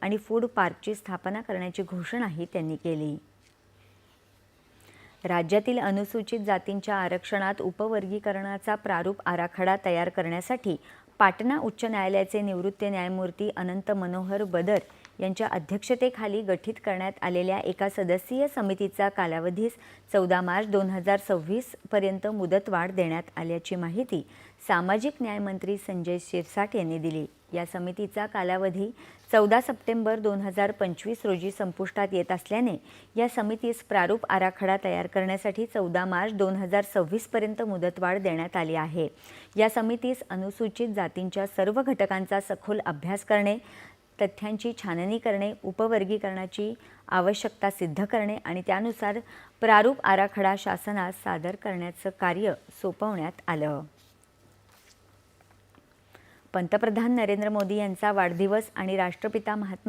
आणि फूड पार्कची स्थापना करण्याची घोषणाही त्यांनी केली. राज्यातील अनुसूचित जातींच्या आरक्षणात उपवर्गीकरणाचा प्रारूप आराखडा तयार करण्यासाठी पाटणा उच्च न्यायालयाचे निवृत्त न्यायमूर्ती अनंत मनोहर बदर यांच्या अध्यक्षतेखाली गठीत करण्यात आलेल्या एका सदस्यीय समितीचा कालावधीस चौदा मार्च दोन हजार सव्वीसपर्यंत मुदतवाढ देण्यात आल्याची माहिती सामाजिक न्यायमंत्री संजय शिरसाट यांनी दिली. या समितीचा कालावधी चौदा सप्टेंबर दोन हजार पंचवीस रोजी संपुष्टात येत असल्याने या समितीस प्रारूप आराखडा तयार करण्यासाठी चौदा मार्च दोन हजार सव्वीसपर्यंत मुदतवाढ देण्यात आली आहे. या समितीस अनुसूचित जातींच्या सर्व घटकांचा सखोल अभ्यास करणे तथ्यांची छाननी करणे उपवर्गीकरणाची आवश्यकता सिद्ध करणे आणि त्यानुसार प्रारूप आराखडा शासनास सादर करण्याचं कार्य सोपवण्यात आलं. पंतप्रधान नरेंद्र मोदी यांचा वाढदिवस आणि राष्ट्रपिता महात्मा